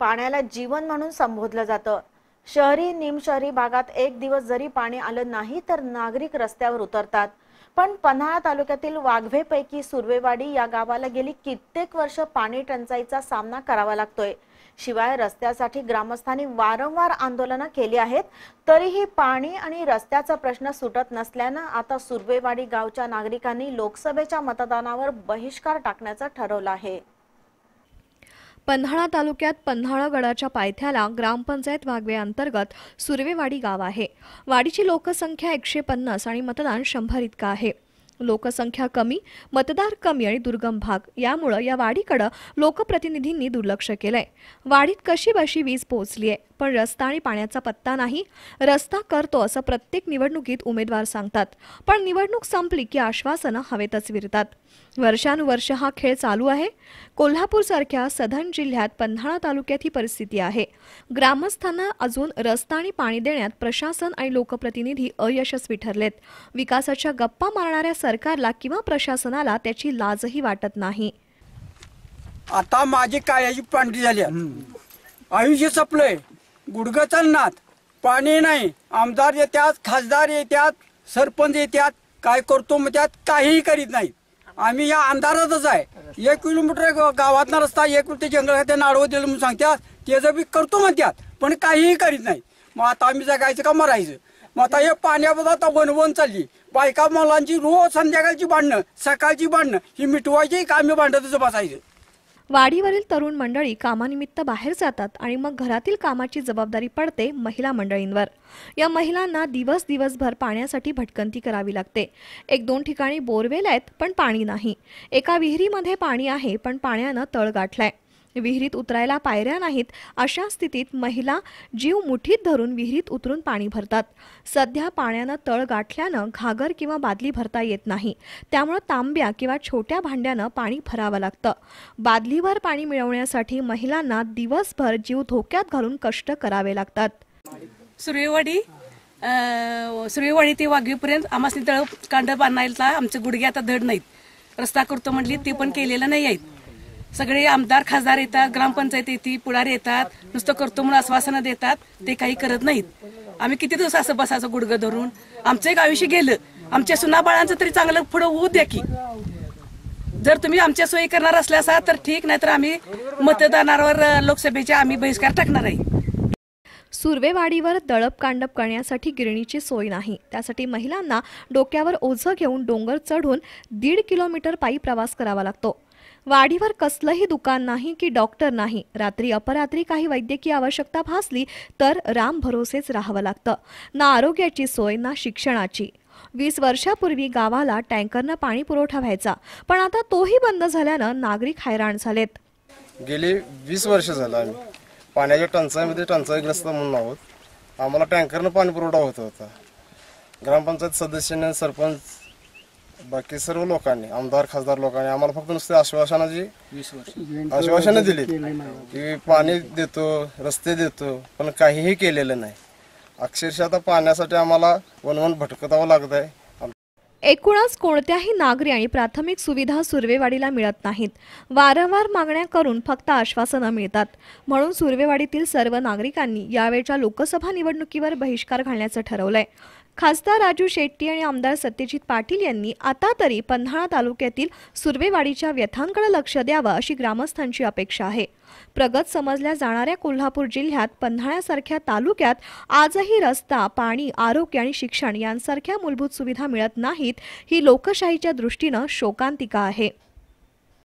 पाण्याला जीवन म्हणून संबोधलं जातं. शहरी निमशहरी भागात एक दिवस जरी पाणी आलं नाही तर नागरिक रस्त्यावर उतरतात. पण पन्हाळा तालुक्यातील वाघवेपैकी सुर्वेवाडी या गावाला गेली कित्येक वर्ष पाणी टंचाईचा सामना करावा लागतोय. शिवाय रस्त्यासाठी ग्रामस्थांनी वारंवार आंदोलनं केली आहेत तरीही पाणी आणि रस्त्याचा प्रश्न सुटत नसल्यानं आता सुर्वेवाडी गावच्या नागरिकांनी लोकसभेच्या मतदानावर बहिष्कार टाकण्याचं ठरवलं आहे. पन्हाळा तालुक्यात पन्हाळगडाच्या पायथ्याला ग्रामपंचायत वाघवे अंतर्गत सुर्वेवाडी गाव आहे. वाडीची लोकसंख्या एकशे पन्नास आणि मतदान शंभर इतकं आहे. लोकसंख्या कमी मतदार कमी आणि दुर्गम भाग. यामुळं या वाढीकडं लोकप्रतिनिधींनी दुर्लक्ष केलंय. वाडीत कशी बशी वीज पोहोचली आहे पण रस्ता आणि पाण्याचा पत्ता नाही. रस्ता करतो असं प्रत्येक निवडणुकीत उमेदवार सांगतात. पण निवडणूक संपली की आश्वासनं हवेतच विरतात. वर्षानुवर्ष हा खेळ चालू आहे. कोल्हापूरसारख्या सधन जिल्ह्यात पन्हाळा तालुक्यात ही परिस्थिती आहे. ग्रामस्थांना अजून रस्ता आणि पाणी देण्यात प्रशासन आणि लोकप्रतिनिधी अयशस्वी ठरलेत. विकासाच्या गप्पा मारणाऱ्या सरकारला किंवा प्रशासनाला त्याची लाजही वाटत नाही. आता माझी काळ्याची पांढरी झाली आयुष्य संपलंय. गुडघं चालणार. पाणी नाही. आमदार येतात खासदार येतात सरपंच येतात काय करतो मग त्यात काहीही करीत नाही. आम्ही या अंधारातच आहे. एक किलोमीटर गावातला रस्ता एक ते जंगल ते नाडवं दिलं म्हणून सांगतात. त्याचं बी करतो म्हणतात पण काहीही करीत नाही. मग आता आम्ही जगायचं का मरायचं? मग आता हे पाण्याबद्दल आता बनवून चालली. बायका मुलांची रोज संध्याकाळची भांडणं सकाळची भांडणं ही मिटवायची कामे भांडतच बसायचं. वाडीवरील तरुण मंडळी कामानिमित्त बाहेर जातात आणि मग घरातील कामाची जबाबदारी पडते महिला मंडळींवर. या महिलांना दिवस दिवसभर पाण्यासाठी भटकंती करावी लागते. एक दोन ठिकाणी बोरवेल आहेत पण पाणी नाही. एका विहिरीमध्ये पाणी आहे पण पाण्यानं तळ गाठलाय. विहिरीत उतरायला पायऱ्या नाहीत अशा स्थितीत महिला जीव मुठीत धरून विहिरीत उतरून पाणी भरतात. सध्या पाण्यानं तळ गाठल्यानं घागर किंवा बादली भरता येत नाही. त्यामुळं तांब्या किंवा छोट्या भांड्यानं पाणी भरावं लागतं. बादलीवर पाणी मिळवण्यासाठी महिलांना दिवसभर जीव धोक्यात घालून कष्ट करावे लागतात. सुर्यवाडी अं, ते वाघवीपर्यंत आम्हाला तळ कांड बांधायला आमचं गुडघे आता धड नाहीत. रस्ता करतो म्हटली ते पण केलेलं नाही आहेत. सगळे आमदार खासदार येतात ग्रामपंचायत येते पुढारी येतात नुसतं करतो म्हणून आश्वासनं देतात ते काही करत नाहीत. आम्ही किती दिवस असं बसायचं गुडघं धरून? आमचं एक आयुष्य गेलं. आमच्या सुनाबाळांचं तरी चांगलं पुढं होऊ द्या की. जर तुम्ही आमच्या सोयी करणार असल्यासा तर ठीक नाहीतर आम्ही मतदानावर लोकसभेचे आम्ही बहिष्कार टाकणार आहे. सुर्वेवाडीवर दळप कांडप करण्यासाठी गिरणीची सोय नाही. त्यासाठी महिलांना डोक्यावर ओझं घेऊन डोंगर चढून दीड किलोमीटर पायी प्रवास करावा लागतो. वाढीवर कसलंही दुकान नाही की डॉक्टर नाही. रात्री अपरात्री काही वैद्यकीय आवश्यकता भासली तर राम भरोसेच राहावं लागतं. ना आरोग्याची सोय ना शिक्षणाची. वीस वर्षापूर्वी गावाला टँकरनं पाणी पुरवठा व्हायचा पण आता तोही बंद झाल्यानं नागरिक हैराण झालेत. गेली वीस वर्ष झालं आम्ही. पाण्याच्या टंचाईमध्ये टंचाईग्रस्त म्हणून आहोत. आम्हाला टँकरनं पाणी पुरवठा होत होता. ग्रामपंचायत सदस्याने सरपंच बाकी सर्व लोकांनी आमदार खासदार लोकांनी आम्हाला फक्त नुसते आश्वासनाची आश्वासनं दिली. की पाणी देतो रस्ते देतो पण काहीही केलेलं नाही. अक्षरशः आता पाण्यासाठी आम्हाला वनवन भटकतावं लागत आहे एकूणच कोणत्याही नागरी आणि प्राथमिक सुविधा सुर्वेवाडीला मिळत नाहीत. वारंवार मागण्या करून फक्त आश्वासनं मिळतात. म्हणून सुर्वेवाडीतील सर्व नागरिकांनी यावेळच्या लोकसभा निवडणुकीवर बहिष्कार घालण्याचं ठरवलंय. खासदार राजू शेट्टी आणि आमदार सत्यजित पाटील यांनी आता तरी पन्हाळा तालुक्यातील सुर्वेवाडीच्या व्यथांकडे लक्ष द्यावं अशी ग्रामस्थांची अपेक्षा आहे. प्रगत समजल्या जाणाऱ्या कोल्हापूर जिल्ह्यात पन्हाळ्यासारख्या तालुक्यात आजही रस्ता पाणी आरोग्य आणि शिक्षण यांसारख्या मूलभूत सुविधा मिळत नाहीत ही लोकशाहीच्या दृष्टीनं शोकांतिका आहे.